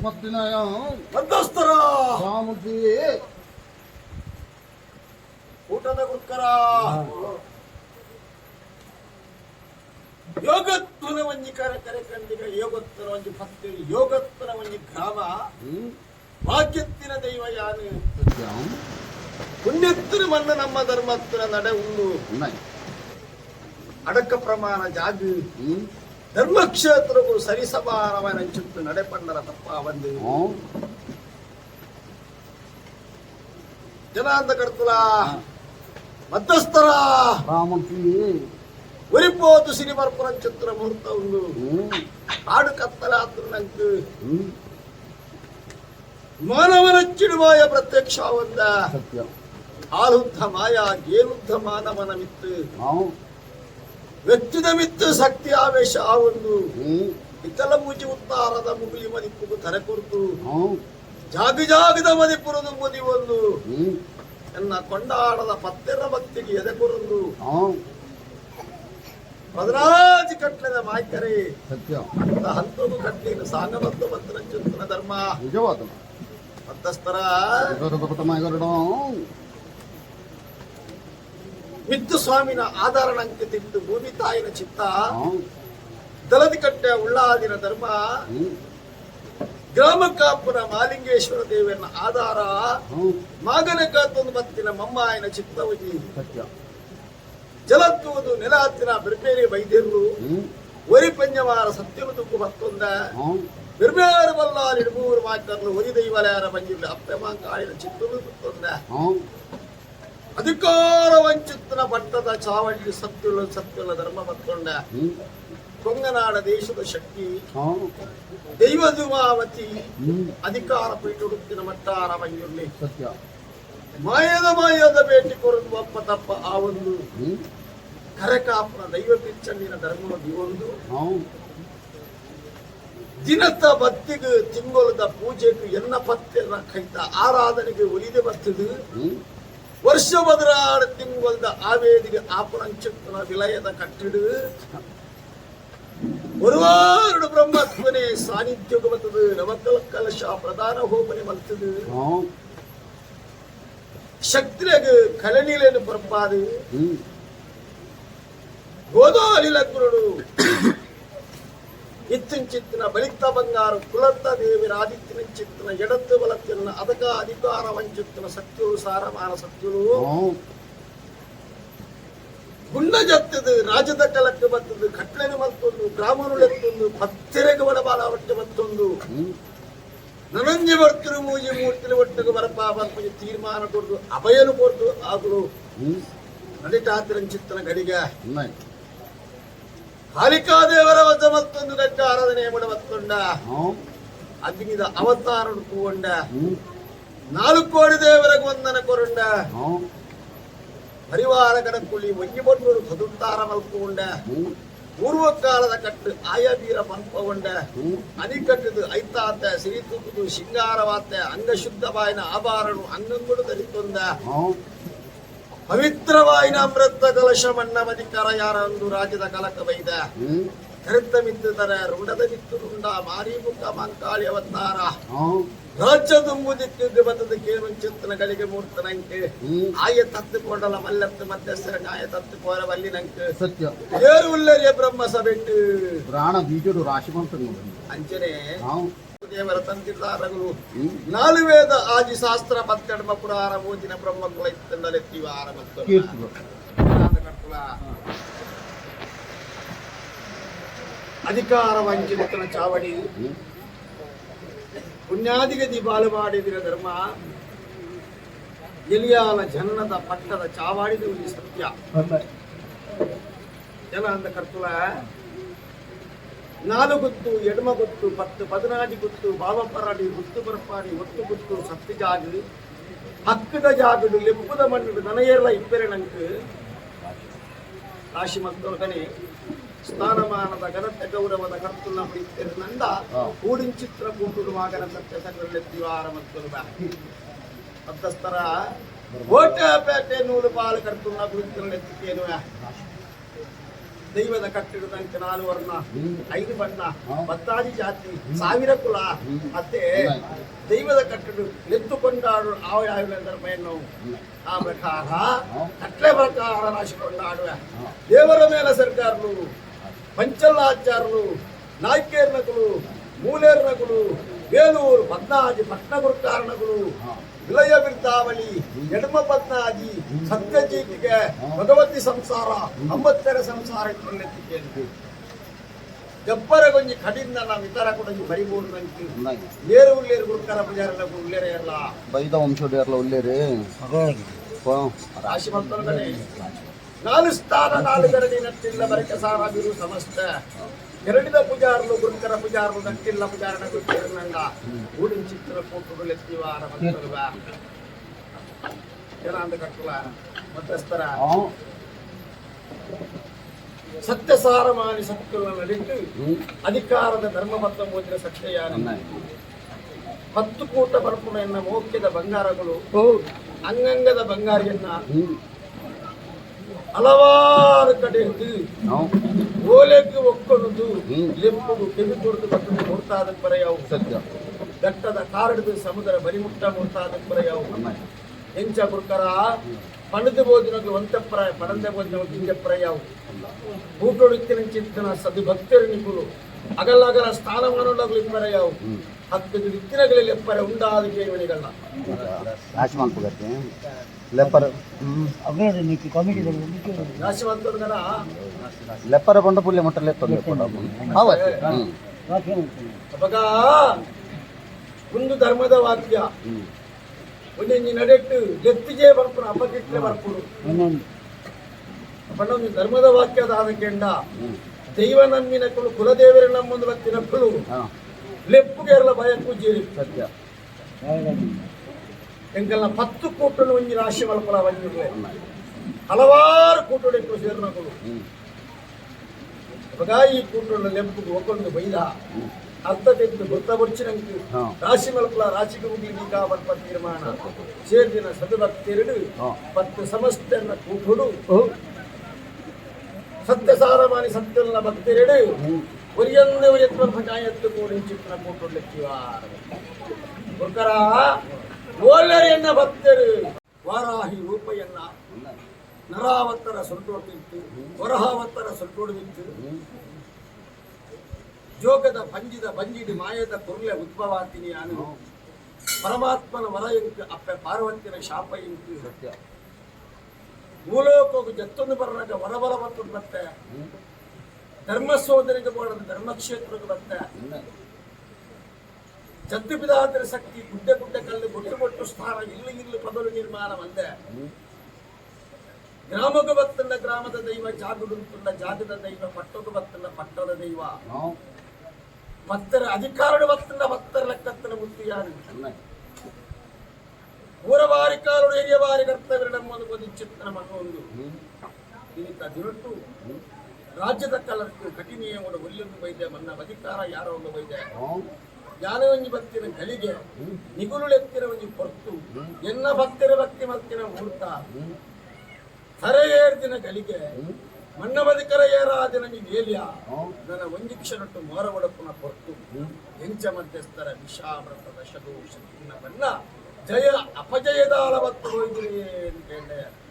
ಬಂಧಸ್ಥರ ರಾಮುದ್ದಿ ಊಟದ ಗುರುಕರ ಯೋಗತ್ವನ ಒಂಜಿ ಕರೆ ಕಂಡಿಗ ಯೋಗತ್ವನ ಒಂಜಿ ಭಕ್ತರು ಯೋಗತ್ವನ ಒಂಜಿ ಗ್ರಾಮ ಭಾಗ್ಯತ್ತಿನ ದೈವ ಯಾನು ಪುಣ್ಯತ್ತಿನ ಮನ್ನ ನಮ್ಮ ಧರ್ಮತ್ತಿನ ನಡೆ ಉಂದು ಅಡಕ ಪ್ರಮಾಣ ಜಾಗು ಹ್ಮ್ ಧರ್ಮಕ್ಷೇತ್ರವು ಸರಿಸಮಾನವನ ಚುಟ್ಟು ನಡೆಪಣ್ಣರ ತಪ್ಪ ಒಂದು ಹ್ಮ್ ಜನಾಂದ ಕಡ್ತುಲ ಮಧ್ಯಸ್ಥರ ರಾಮುಜಿ ಒರಿಪೋದು ಸಿರಿಮರ್ಪುರ ಚಿತ್ರ ಮುಹೂರ್ತ ಉಂಡು ಹ್ಮ್ ಹಾಡು ಕತ್ತಲಾತ್ರ ನಂಗೆ ಹ್ಮ್ ಮಾನವನ ಚಿಡುಮಾಯ ಪ್ರತ್ಯಕ್ಷ ವ್ಯಕ್ತಿದ ಮಿತ್ತು ಶಕ್ತಿ ಆವೇಶ ಆ ಒಂದು ಇತ್ತಲ ಮುಜಿ ಉತ್ತಾರದ ಮುಗುಲಿ ಮದಿಪ್ಪು ತರೆ ಕೊರ್ತು. ಜಾಗ ಜಾಗದ ಮದಿಪುರದು ಮುದಿ ಒಂದು. ಎನ್ನ ಕೊಂಡಾಡದ ಪತ್ತೆರ ಭಕ್ತಿಗೆ ಎದೆ ಕೊರಂದು. ಹ್ಮ್ ಪದರಾಜಿ ಕಟ್ಲದ ಮಾಯ್ಕರೆ. ಸತ್ಯ. ಹಂತದು ಕಟ್ಲಿನ ಸಾಂಗಬದ್ಧ ಮಂತ್ರ ಚಿಂತನ ಧರ್ಮ. ನಿಜವಾದ. ಮಧ್ಯಸ್ಥರ ಮಿತ್ತು ಸ್ವಾಮಿನ ಆಧಾರಣಂಕೆ ತಿಂದು ಭೂಮಿ ತಾಯಿನ ಚಿತ್ತ. ಕಟ್ಟೆ ಉಳ್ಳಾದಿನ ಧರ್ಮ. ಹ್ಮ್. ಗ್ರಾಮಕ್ಕಾಪುರ ಮಾಲಿಂಗೇಶ್ವರ ದೇವನ ಆಧಾರ. ಮಾಗನ ಕಾತೊಂದು ಮತ್ತಿನ ಮಮ್ಮಾಯನ ಚಿತ್ತವಜಿ ಸತ್ಯಂ. ಜಲತ್ತುವುದು ನೆಲ ಹತ್ತಿನ ಬಿರ್ಬೇರಿ ವೈದ್ಯರು. ಒರಿ ಪಂಜವಾರ ಸತ್ಯನು ತುಕ್ಕು ಮತ್ತೊಂದ ಬೆರ್ಬೇರು ಬಲ್ಲಾರಿ ಮೂರು ಮಾಕರ್ಲು ಒರಿ ದೈವಲಯರ ಬಂದಿಲ್ಲ ಅಪ್ಪೆ ಮಾಂಕಾಳಿನ ಚಿತ್ತಲು ತುತ್ತೊಂದ ಹ್ಮ್. ಅಧಿಕಾರ ವಂಚಿತನ ಪಟ್ಟದ ಚಾವಡಿ ಸತ್ಯುಲ ಸತ್ಯುಲ ಧರ್ಮ ಮತ್ತೊಂಡ. ಕೊಂಗನಾಡ ದೇಶದ ಶಕ್ತಿ. ದೈವದುಮಾವತಿ ಅಧಿಕಾರ ಪೀಠುಡುತ್ತಿನ ಮಟ್ಟಾರ ಬಂಗಿರ್ಲಿ ಸತ್ಯ. ಮಾಯದ ಮಾಯದ ಭೇಟಿ ಕೊರದು ಅಪ್ಪ ತಪ್ಪ ಆ ಒಂದು. ಕರಕಾಪುರ ದೈವ ಪಿಚ್ಚಣ್ಣಿನ ಧರ್ಮ ಒಂದು. ದಿನದ ಬತ್ತಿಗೆ ತಿಂಗಳದ ಪೂಜೆಗೆ ಎನ್ನ ಪತ್ತೆನ ಕೈತ. ಆರಾಧನೆಗೆ ಒಲಿದೆ ಬರ್ತದು. ವರ್ಷ ಬದಲಾಡ ತಿಂಗೊಲ್ದ ಆವೇದಿಗೆ ಆಪರಂಚಕ್ಕನ ವಿಲಯದ ಕಟ್ಟಿಡು. ಒರುವಾರುಡು ಬ್ರಹ್ಮತ್ವನೇ ಸಾನ್ನಿಧ್ಯ ಬರ್ತದೆ ನವಕಲ ಕಲಶ ಪ್ರಧಾನ ಹೋಮನೆ ಬರ್ತದೆ ಶಕ್ತಿಯಾಗ ಶಕ್ತಿಗೆ ಕಲನಿಲೇನು ಪರಪಾದು. ಹ್ಮ್ ಗುರುಡು ಇತ್ತಿನ ಚಿತ್ತಿನ ಬಲಿತ ಬಂಗಾರ ಕುಲತ್ತ ದೇವಿರ ಆದಿತ್ಯನ ಚಿತ್ತಿನ ಎಡತ್ತು ಬಲತ್ತಿನ ಅದಕ ಅಧಿಕಾರ ವಂಚಿತ್ತಿನ ಸತ್ಯುಳು ಸಾರಮಾನ ಸತ್ಯುಳು ಹ್ಮ್ ಗುಂಡ ಜತ್ತದು ರಾಜದ ಕಲಕ್ಕೆ ಬರ್ತದು ಕಟ್ಲೆನ ಮತ್ತೊಂದು ಗ್ರಾಮನುಳೆತ್ತೊಂದು ಪತ್ತೆರೆಗೆ ಬಡಬಾಲ ಹೊಟ್ಟೆ ಮತ್ತೊಂದು ಹ್ಮ್ ನನಂಜಿ ಬರ್ತರು ಮೂಜಿ ಮೂರ್ತಿನ ಒಟ್ಟಿಗೆ ಬರಪ ಬಂದು ತೀರ್ಮಾನ ಕೊಡ್ದು ಅಭಯನು ಕೊಡ್ದು ಆಗಲು ಹ್ಮ್ ನಡಿತಾತಿರ ಚಿತ್ತನ ಗಡಿಗೆ ಅಲಿಕಾ ದೇವರ ವಚ ಮತ್ತೊಂದು ಗಂಟೆ ಆರಾಧನೆ ಮಾಡುವತ್ತುಂಡ ಅದ್ಗಿದ ಅವತಾರನು ಕೂವಂಡ ನಾಲ್ಕು ಕೋಡಿ ದೇವರ ವಂದನ ಕೊರುಂಡ ಪರಿವಾರ ಕಣಕ್ಕುಳಿ ಒಂಜಿ ಬಣ್ಣೂರು ಚದುರ್ತಾರ ಮಲ್ಕೊಂಡ ಪೂರ್ವಕಾಲದ ಕಟ್ಟು ಆಯಬೀರ ಮಂಪಗೊಂಡ ಅನಿಕಟ್ಟದು ಐತಾತ ಸಿರಿ ತೂಕುದು ಶೃಂಗಾರವಾತ ಅಂಗಶುದ್ಧ ಬಾಯಿನ ಆಭಾರನು ಅಂಗಂಗುಡು ಧರಿತೊಂದ ಪವಿತ್ರವಾಯಿನ ಅಮೃತ ಕಲಶ ಮಣ್ಣ ಮದಿಕರ ಯಾರಂದು ರಾಜ್ಯದ ಕಲಕ ಬೈದ? ಹ್ಮ್. ಕರೆತ ಮಿತ್ತುದರ ರುಂಡದ ಮಿತ್ತು ರುಂಡ ಮಾರಿ ಮುಖ ಮಂಕಾಳಿ ಅವತಾರ. ರಾಜ್ಯ ಮುದಿಕ್ಕೆ ಬಂದದ ಕೇವಲ ಚಿತ್ತನ ಗಳಿಗೆ ಮೂರ್ತನಂಕೆ. ಹ್ಮ್. ಆಯ ತತ್ತು ಕೊಡಲ ಮಲ್ಲತ್ತು ಮಧ್ಯಸ್ಥರ ನ್ಯಾಯ ತತ್ತು ಕೋರ ವಲ್ಲಿನಂಕೆ ಸತ್ಯ. ಏರು ಉಲ್ಲರಿಯ ಬ್ರಹ್ಮ ಸಭೆಟ್ಟು. ಪ್ರಾಣ ಬೀಜರು ರಾಶಿ ಬಂತು ಅಂಚನೆ ದೇವರ ತಂದಿದ್ದಾರಗಳು. ನಾಲ್ವೇದ ಆಜಿ ಶಾಸ್ತ್ರ ಮತ್ತೆಡ್ಮ ಪುರಾಣ ಓದಿನ ಬ್ರಹ್ಮ ಕುಲ ಇತ್ತಂದಲೆತ್ತಿವ ಕೀರ್ತಿಗಳು. ಅಧಿಕಾರ ವಂಚಿತನ ಚಾವಡಿ ಹ್ಮ್ ಪುಣ್ಯಾದಿಗತಿ ಬಾಳು ಮಾಡಿದಿರ ಧರ್ಮ. ಎಲಿಯಾಲ ಜನನದ ಪಟ್ಟದ ಚಾವಾಡಿದು ಸತ್ಯ. ಜನ ಅಂದ ಕರ್ತುಲ ನಾಲು ಗುತ್ತು ಎಡಮ ಗುತ್ತು ಪತ್ತು ಪದನಾಜಿ ಗುತ್ತು ಬಾವಪರಾಡಿ ಗುತ್ತು ಬರಪಾಡಿ ಒತ್ತು ಗುತ್ತು ಸತ್ತಿ ಜಾಗಿಡು ಹಕ್ಕದ ಜಾಗಿಡು ಲೆಪ್ಪದ ಮಣ್ಣು ನನಯೆಲ್ಲ ಇಬ್ಬರೆ ನಂಕು ರಾಶಿ ಮಕ್ಕಳಗನೆ ಸ್ಥಾನಮಾನದ ಘನತೆ ಗೌರವದ ಕರ್ತು ನಂದ. ಕೂಡಿನ ಚಿತ್ರ ಕೂಟುಡು ಮಗನ ಸತ್ಯ ಸಂಗ್ರಹಲೆತ್ತಿವಾರ ಮಕ್ಕಳು ಮತ್ತಸ್ತರ ಓಟ ಪೇಟೆ ನೂಲು ಪಾಲು ಕರ್ತುಲ ಗುರುತಿರಲೆತ್ತಿದ್ದೇನು ದೈವದ ಕಟ್ಟಿಡದಂತೆ ನಾಲು ವರ್ಣ ಹ್ಮ್. ಐದು ಬಣ್ಣ ಹಾ. ಬತ್ತಾದಿ ಜಾತಿ ಸಾವಿರ ಕುಲ ಹ್ಮ್. ಮತ್ತೆ ಹ್ಮ್. ದೈವದ ಕಟ್ಟಡ ಎತ್ತುಕೊಂಡಾಡು ಆವ ಯಾವೆಂದರೆ ಮೈಯನ್ನು ಆ ಪ್ರಕಾರ ಕಟ್ಲೆ ಪ್ರಕಾರ ರಾಶಿ ಕೊಂಡಾಡುವ ದೇವರ ಮೇಲೆ ಸರ್ಕಾರಗಳು ಪಂಚಲ್ಲಾಚಾರರು ನಾಯ್ಕೇರ್ನಗಳು ಮೂಲೇರ್ನಗಳು ಬೇಲೂರು ಪದ್ನಾಜಿ ಪಟ್ಟಣಗುರು ಕಾರಣಗಳು ವಿಲಯ ಬಿರ್ತಾವಳಿ ಎಡಮ ಪದ್ನಾಜಿ ಸತ್ಯಜೀತಿಗೆ ಭಗವತಿ ಸಂಸಾರ ಅಂಬತ್ತರ ಸಂಸಾರ ಜಬ್ಬರ ಗೊಂಜಿ ಕಡಿಂದ ನಾವು ಇತರ ಕೂಡ ಬರಿಬೋದು ಅಂತ ಬೇರೆ ಉಳ್ಳೇರು ಗುರುಕರ ಪೂಜಾರೆಲ್ಲ ಉಳ್ಳೇರೇ ಎಲ್ಲ ಬೈದ ವಂಶೋಡಿಯರ್ಲ ಉಳ್ಳೇರಿ? ರಾಶಿ ಮಂತ್ರ ನಾಲ್ಕು ಸ್ಥಾನ ನಾಲ್ಕು ನಟ್ಟಿಲ್ಲ ಬರಕೆ ಸಾರ ಸಮಸ್ತೆ ಸಮಸ್ತ. ಕೆರಳಿದ ಪೂಜಾರನು ಗುರುಕರ ಪೂಜಾರನು ದಕ್ಕಿಲ್ಲ ಪೂಜಾರನ ಗುರುಕರನಂಡ ಗೂಡಿನ ಚಿತ್ರ ಕೂಟಗಳು ಎತ್ತಿವಾರ ಮತ್ತಲ್ವ ಜನ ಅಂದ ಕಟ್ಟುಲ ಮಧ್ಯಸ್ಥರ. ಸತ್ಯ ಸಾರಮಾನಿ ಸತ್ಯಗಳನ್ನಿಟ್ಟು ಅಧಿಕಾರದ ಧರ್ಮ ಮತ್ತು ಮೋದಿನ ಸತ್ಯಯಾನ ಹತ್ತು ಕೂಟ ಬರ್ಪುಣ ಎನ್ನ ಮೋಕ್ಯದ ಬಂಗಾರಗಳು ಅಂಗಂಗದ ಬಂಗಾರಿಯನ್ನ ಹಲವಾರು ಕಡೆ ಓಲೆಗೆ ಒಕ್ಕೊಂಡು ಲಿಂಬು ಕೆವಿ ಕೊಡ್ತು ಬರ್ತದೆ ಮುರ್ತಾದ ಪರ ಯಾವ ಸತ್ಯ. ಬೆಟ್ಟದ ಕಾರಡದ ಸಮುದ್ರ ಬರಿಮುಟ್ಟ ಮುರ್ತಾದ ಪರ ಯಾವ ಹೆಂಚ ಗುರುಕರ ಪಣದ ಬೋಧಿನದು ಒಂತಪ್ರಾಯ ಪಣದ ಬೋಧಿನ ಇಂಜಪ್ರ ಯಾವ ಊಟೊಡುತ್ತಿನ ಚಿಂತನ ಸದು ಭಕ್ತರು ನಿಂಪುಲು ಅಗಲ ಸ್ಥಾನಮಾನಗಳು ಇಪ್ಪರ ಯಾವ ಹತ್ತು ದಿನಗಳಲ್ಲಿ ಎಪ್ಪರೆ ಉಂಡಾದ ಕೇವಣಿಗಳನ್ನ లెప్పర్ ರಾಶಿವಂತರುಗಳ లెప్పర కొండ పుల్లి ముట్ట లెప్పర్ లెప్పడ ಅವಾಗ ಒಂದು ಧರ್ಮದ ವಾಕ್ಯ ಒಂದೊಂದು ನಡೆಟ್ಟು ಎತ್ತಿಗೆ ಬರ್ಪುಡು ಅಪಕಿಟ್ಲೆ ಬರ್ಪುಡು ಪಣ್ಣೊಂದು ಧರ್ಮದ ವಾಕ್ಯದ ಆದಕೆಂಡ ದೈವ ನಮ್ಮಿನಕ್ಕಳು ಕುಲದೇವರ ನಮ್ಮೊಂದು ಭಕ್ತಿನಕ್ಕಳು ಲೆಪ್ಪುಗೆರ್ಲ ಭಯ ಪೂಜೆರಿ సత్య ಎಂಕಲ್ನ ಪತ್ತು ಕೂಟಲು ಒಂಜಿ ರಾಶಿ ಮಲ್ಪಲ ಬಂದಿರ್ಲೆ ಹಲವಾರು ಕೂಟಡೆಗಳು ಸೇರ್ನಗಳು ಅವಾಗ ಈ ಕೂಟಲು ಲೆಪ್ಪುಗೆ ಒಕ್ಕೊಂಡು ಬೈದ ಅರ್ಥ ತೆಗೆದು ಗೊತ್ತ ಬರ್ಚಿನಂಕು ಹಾ. ರಾಶಿ ಮಲ್ಪಲ ರಾಶಿಗೆ ಮುಗಿ ನೀಕಾ ಬರ್ಪ ತೀರ್ಮಾನ ಸೇರ್ದಿನ ಸದುಭಕ್ತಿರಡು ಹಾ. ಪತ್ತು ಸಮಸ್ತನ ಕೂಟುಡು ಸತ್ಯಸಾರಮಾನಿ ಸತ್ಯಲ್ಲ ಭಕ್ತಿರಡು ಒರಿಯಂದ ಒರಿಯತ್ವ ಪಂಚಾಯತ್ತು ಕೂಡಿಂಚಿತ್ತಿನ ಕೂಟು ಲೆಕ್ಕಿವಾರ ஓலர் ಭಕ್ತರು ವಾರಾಹಿ ರೂಪಯನ್ನ ನರಾವತ್ತರ ಸೊಲ್ಟೋಟಿತ್ತು ಹೊರಹಾವತ್ತರ ಸೊಲ್ಟೋಡುವಿತ್ತು ಜೋಗದ ಪಂಜಿದ ಬಂಜಿಡಿ ಮಾಯದ ಕುರ್ಲೆ ಉದ್ಭವಾತಿನಿ ಅನು ಪರಮಾತ್ಮನ ವರ ಎಂಕು ಅಪ್ಪೆ ಪಾರ್ವತಿನ ಶಾಪ ಎಂಕು ಸತ್ಯ ಮೂಲೋಕೋಗು ಜತ್ತೊಂದು ಬರನಾಗ ವರಬಲ ಬತ್ತೊಂದು ಬತ್ತೆ ಧರ್ಮ ಸೋದರಿಗೆ ಬೋಡದ ಧರ್ಮಕ್ಷೇತ್ರಕ್ಕೆ ಬತ್ತೆ ಜದ್ದು ಬಿದಾದ್ರ ಶಕ್ತಿ ಗುಡ್ಡೆ ಗುಡ್ಡೆ ಕಲ್ಲು ಗುಟ್ಟು ಗೊಟ್ಟು ಸ್ಥಾನ ಇಲ್ಲಿ ಇಲ್ಲಿ ಪದಲು ನಿರ್ಮಾಣ ಒಂದೇ. ಗ್ರಾಮಕ್ಕೆ ಬತ್ತನ್ನ ಗ್ರಾಮದ ದೈವ ಜಾಗುಡುಂತುಂಡ ಜಾಗದ ದೈವ ಪಟ್ಟಕ್ಕೆ ಬತ್ತನ್ನ ಪಟ್ಟದ ದೈವ. ಭಕ್ತರ ಅಧಿಕಾರಡು ಬತ್ತನ್ನ ಭಕ್ತರ ಲೆಕ್ಕತ್ತನ ಮುತ್ತಿಯಾರು ಊರ ಬಾರಿ ಕಾಲು ಹಿರಿಯ ಬಾರಿ ಕರ್ತವ್ಯ ನಮ್ಮನ್ನು ಚಿತ್ರ ಮನೊಂದು ಇದಕ್ಕೆ ದಿನಟ್ಟು ರಾಜ್ಯದ ಕಲರ್ಕು ಒಂದು ಒಲ್ಲೊಂದು ಬೈದೆ ಮನ್ನ ಅಧಿಕಾರ ಯಾರೋ ಒಂದು ವೈದ್ಯ ಯಾನ ಒಂಜಿ ಭಕ್ತಿನ ಗಳಿಗೆ ನಿಗುಳುಳೆತ್ತಿನ ಒಂಜಿ ಪೊರ್ತು ಎನ್ನ ಭಕ್ತಿರ ಭಕ್ತಿ ಮತ್ತಿನ ಮುಹೂರ್ತ. ಸರೆಯೇರ್ದಿನ ಗಳಿಗೆ ಮಣ್ಣ ಬದುಕರ ಏರಾದಿನ ಮೇಲ್ಯ. ನನ್ನ ಒಂಜಿ ಕ್ಷಣಟ್ಟು ಮೋರ ಒಡಪುನ ಪೊರ್ತು ಎಂಚ ಮಧ್ಯಸ್ಥರ ವಿಷಾಮೃತದ ಶದೋಷ ಬಣ್ಣ. ಜಯ ಅಪಜಯದ ಅಳವತ್ತು ಹೋಯ್ದಿರಿ